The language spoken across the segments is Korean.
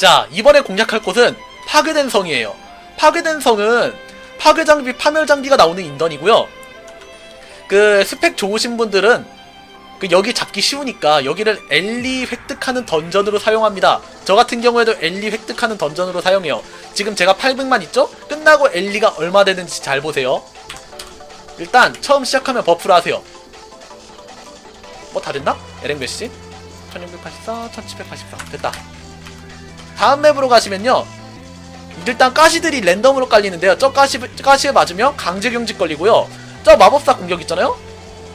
자, 이번에 공략할 곳은 파괴된 성이에요. 파괴된 성은 파괴 장비, 파멸 장비가 나오는 인던이고요. 그 스펙 좋으신 분들은 그 여기 잡기 쉬우니까 여기를 엘리 획득하는 던전으로 사용합니다. 저 같은 경우에도 엘리 획득하는 던전으로 사용해요. 지금 제가 800만 있죠? 끝나고 엘리가 얼마 되는지 잘 보세요. 일단 처음 시작하면 버프를 하세요. 뭐 다 됐나? LM 몇이지? 1684, 1784 됐다. 다음 맵으로 가시면요. 일단 가시들이 랜덤으로 깔리는데요. 저 가시, 가시에 맞으면 강제 경직 걸리고요. 저 마법사 공격 있잖아요?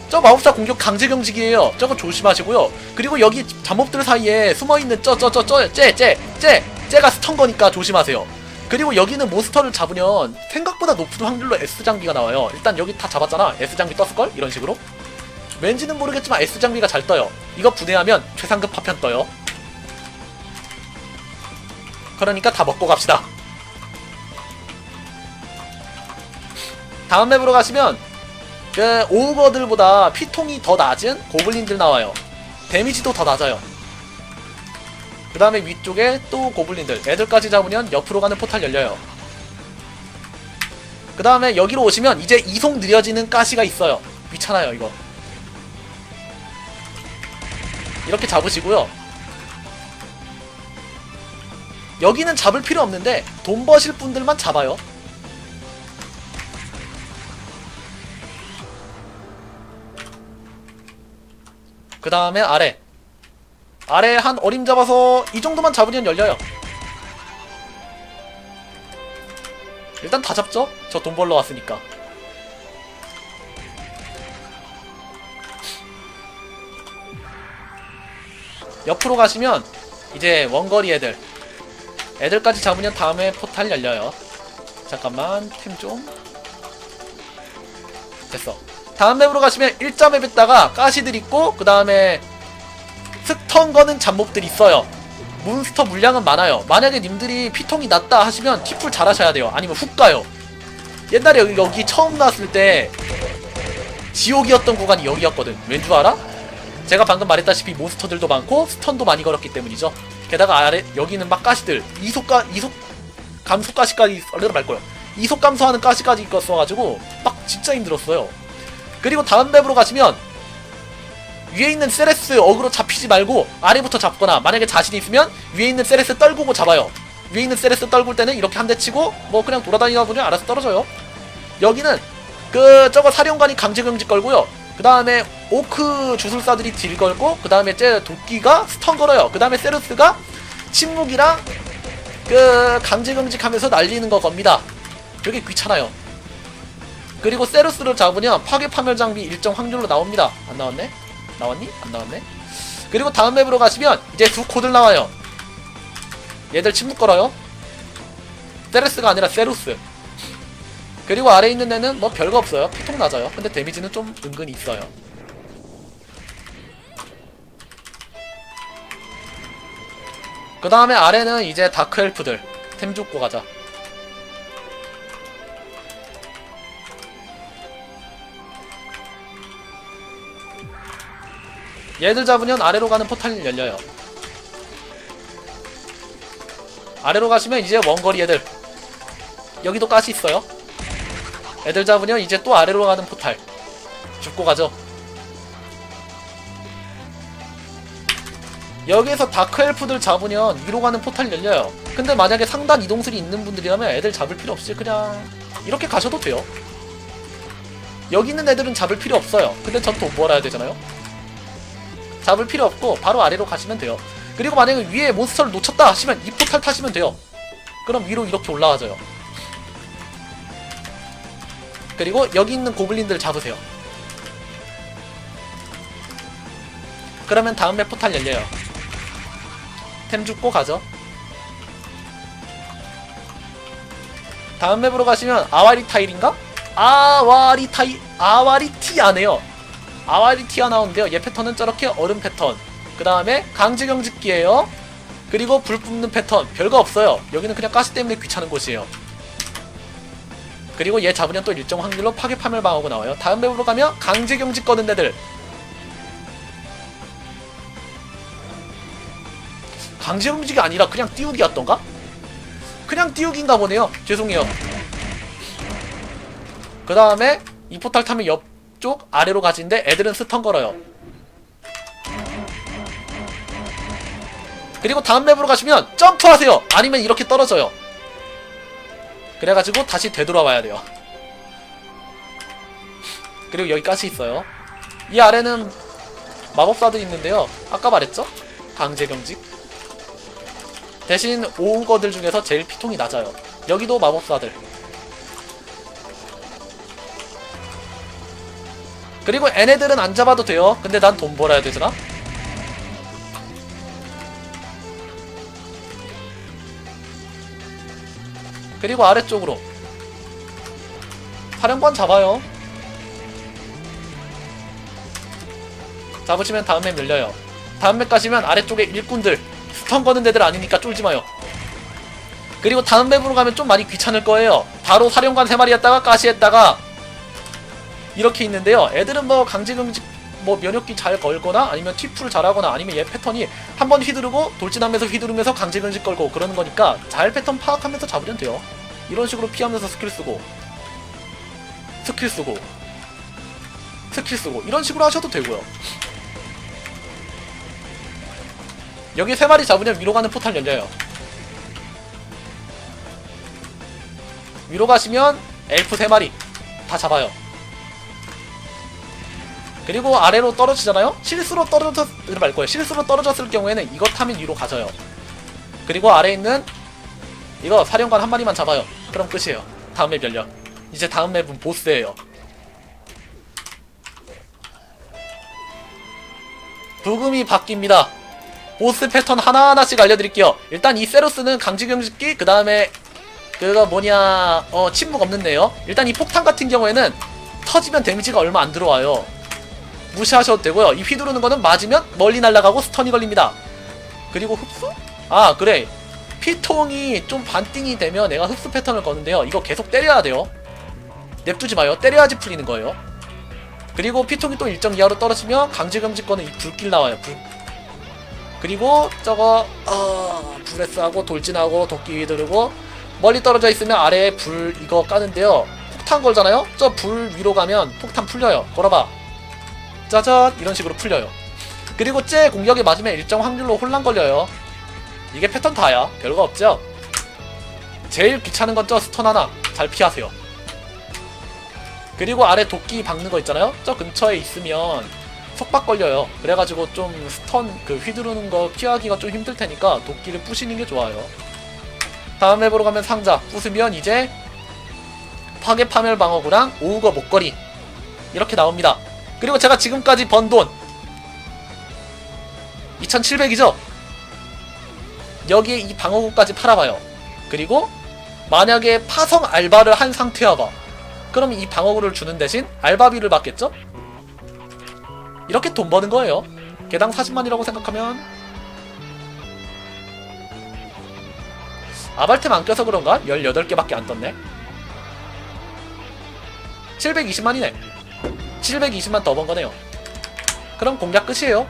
저 마법사 공격 강제 경직이에요. 저거 조심하시고요. 그리고 여기 잡몹들 사이에 숨어있는 저, 저, 저, 저, 쟤, 쟤, 쟤, 쟤가 스턴 거니까 조심하세요. 그리고 여기는 몬스터를 잡으면 생각보다 높은 확률로 S 장비가 나와요. 일단 여기 다 잡았잖아. S 장비 떴을걸? 이런 식으로. 왠지는 모르겠지만 S 장비가 잘 떠요. 이거 분해하면 최상급 파편 떠요. 그러니까 다 먹고 갑시다. 다음 맵으로 가시면 그 오우거들보다 피통이 더 낮은 고블린들 나와요. 데미지도 더 낮아요. 그 다음에 위쪽에 또 고블린들 애들까지 잡으면 옆으로 가는 포탈 열려요. 그 다음에 여기로 오시면 이제 이속 느려지는 가시가 있어요. 귀찮아요 이거. 이렇게 잡으시고요. 여기는 잡을 필요 없는데 돈 버실 분들만 잡아요. 그 다음에 아래 아래 한 어림 잡아서 이 정도만 잡으면 열려요 일단 다 잡죠? 저 돈 벌러 왔으니까 옆으로 가시면 이제 원거리 애들 애들까지 잡으면 다음에 포탈 열려요. 잠깐만 템 좀. 됐어. 다음 맵으로 가시면 1자 맵에다가 가시들 있고 그 다음에 스턴 거는 잡몹들 있어요. 몬스터 물량은 많아요. 만약에 님들이 피통이 낮다 하시면 티풀 잘 하셔야 돼요. 아니면 훅 가요. 옛날에 여기, 여기 처음 나왔을 때 지옥이었던 구간이 여기였거든. 왠 줄 알아? 제가 방금 말했다시피 몬스터들도 많고 스턴도 많이 걸었기 때문이죠 게다가 아래 여기는 막 가시들 이속가 이속 감소 가시까지 얼른 말 거야 이속 감소하는 가시까지 있었어가지고 막 진짜 힘들었어요 그리고 다음 맵으로 가시면 위에 있는 세레스 어그로 잡히지 말고 아래부터 잡거나 만약에 자신 있으면 위에 있는 세레스 떨구고 잡아요. 위에 있는 세레스 떨굴 때는 이렇게 한 대 치고 뭐 그냥 돌아다니다 보면 알아서 떨어져요. 여기는 그 저거 사령관이 강제 경직 걸고요. 그 다음에 오크 주술사들이 딜 걸고 그 다음에 제 도끼가 스턴 걸어요. 그 다음에 세르스가 침묵이랑 그 강제 경직하면서 날리는 거 겁니다. 되게 귀찮아요. 그리고 세르스를 잡으면 파괴 파멸 장비 일정 확률로 나옵니다. 안 나왔네? 나왔니? 안 나왔네? 그리고 다음 맵으로 가시면 이제 두 코들 나와요. 얘들 침묵 걸어요. 세레스가 아니라 세루스. 그리고 아래 있는 애는 뭐 별거 없어요. 피통 낮아요. 근데 데미지는 좀 은근히 있어요. 그 다음에 아래는 이제 다크 엘프들. 템 줍고 가자. 얘들 잡으면 아래로 가는 포탈이 열려요. 아래로 가시면 이제 원거리 애들. 여기도 가시 있어요. 애들 잡으면 이제 또 아래로 가는 포탈. 죽고 가죠. 여기에서 다크 엘프들 잡으면 위로 가는 포탈 열려요. 근데 만약에 상단 이동술이 있는 분들이라면 애들 잡을 필요 없이 그냥 이렇게 가셔도 돼요. 여기 있는 애들은 잡을 필요 없어요. 근데 전 돈 벌어야 되잖아요. 잡을 필요 없고 바로 아래로 가시면 돼요. 그리고 만약에 위에 몬스터를 놓쳤다 하시면 이 포탈 타시면 돼요. 그럼 위로 이렇게 올라가져요. 그리고 여기 있는 고블린들 잡으세요. 그러면 다음 맵 포탈 열려요. 템 줍고 가죠. 다음 맵으로 가시면 아와리 타일인가? 아와리 타일 아와리 티아네요. 아와리 티가 나오는데요. 얘 패턴은 저렇게 얼음 패턴. 그 다음에 강제 경직기예요. 그리고 불 뿜는 패턴. 별거 없어요. 여기는 그냥 가스 때문에 귀찮은 곳이에요. 그리고 얘 잡으면 또 일정 확률로 파괴 파멸 방어구 나와요. 다음 맵으로 가면 강제 경직 거는 애들. 강제 음식이 아니라 그냥 띄우기였던가? 그냥 띄우기인가 보네요. 죄송해요. 그 다음에 이 포탈 타면 옆쪽 아래로 가지는데 애들은 스턴 걸어요. 그리고 다음 맵으로 가시면 점프하세요. 아니면 이렇게 떨어져요. 그래가지고 다시 되돌아와야 돼요. 그리고 여기 가시 있어요. 이 아래는 마법사들이 있는데요. 아까 말했죠? 강제 경직. 대신 오우거들 중에서 제일 피통이 낮아요. 여기도 마법사들. 그리고 얘네들은 안 잡아도 돼요. 근데 난 돈 벌어야 되잖아. 그리고 아래쪽으로 사령관 잡아요. 잡으시면 다음에 밀려요. 다음 맵 가시면 아래쪽에 일꾼들 스턴 거는 데들 아니니까 쫄지 마요. 그리고 다음 맵으로 가면 좀 많이 귀찮을 거예요. 바로 사령관 3마리였다가 가시 했다가 이렇게 있는데요. 애들은 뭐 강제경직 뭐 면역기 잘 걸거나 아니면 튀풀 잘하거나 아니면 얘 패턴이 한 번 휘두르고 돌진하면서 휘두르면서 강제경직 걸고 그러는 거니까 잘 패턴 파악하면서 잡으면 돼요. 이런 식으로 피하면서 스킬 쓰고 스킬 쓰고 스킬 쓰고 이런 식으로 하셔도 되고요. 여기 세 마리 잡으면 위로 가는 포탈 열려요. 위로 가시면 엘프 세 마리 다 잡아요. 그리고 아래로 떨어지잖아요? 실수로 떨어졌, 말 거예요. 실수로 떨어졌을 경우에는 이거 타면 위로 가져요. 그리고 아래 있는 이거 사령관 한 마리만 잡아요. 그럼 끝이에요. 다음 맵 열려. 이제 다음 맵은 보스예요. 부금이 바뀝니다. 보스 패턴 하나하나씩 알려드릴게요. 일단 이 세로스는 강지경직기, 그 다음에 그거 뭐냐, 어, 침묵 없는데요. 일단 이 폭탄 같은 경우에는 터지면 데미지가 얼마 안 들어와요. 무시하셔도 되고요. 이 휘두르는 거는 맞으면 멀리 날아가고 스턴이 걸립니다. 그리고 흡수? 아, 그래. 피통이 좀 반띵이 되면 내가 흡수 패턴을 거는데요. 이거 계속 때려야 돼요. 냅두지 마요. 때려야지 풀리는 거예요. 그리고 피통이 또 일정 이하로 떨어지면 강제금지 거는 이 불길 나와요. 불. 그리고 저거 어, 브레스하고 돌진하고 도끼 휘두르고 멀리 떨어져 있으면 아래에 불 이거 까는데요. 폭탄 걸잖아요. 저 불 위로 가면 폭탄 풀려요. 걸어봐. 짜잔 이런 식으로 풀려요. 그리고 쟤 공격에 맞으면 일정 확률로 혼란 걸려요. 이게 패턴 다야. 별거 없죠? 제일 귀찮은 건 저 스턴 하나. 잘 피하세요. 그리고 아래 도끼 박는 거 있잖아요? 저 근처에 있으면 속박 걸려요. 그래가지고 좀 스턴 그 휘두르는 거 피하기가 좀 힘들 테니까 도끼를 부시는 게 좋아요. 다음 맵으로 가면 상자 부수면 이제 파괴 파멸 방어구랑 오우거 목걸이 이렇게 나옵니다. 그리고 제가 지금까지 번 돈 2700이죠? 여기에 이 방어구까지 팔아봐요. 그리고 만약에 파성 알바를 한 상태여봐. 그럼 이 방어구를 주는 대신 알바비를 받겠죠? 이렇게 돈 버는 거예요. 개당 40만이라고 생각하면 아발템 안 껴서 그런가? 18개밖에 안 떴네. 720만이네. 720만 더 번 거네요. 그럼 공략 끝이에요.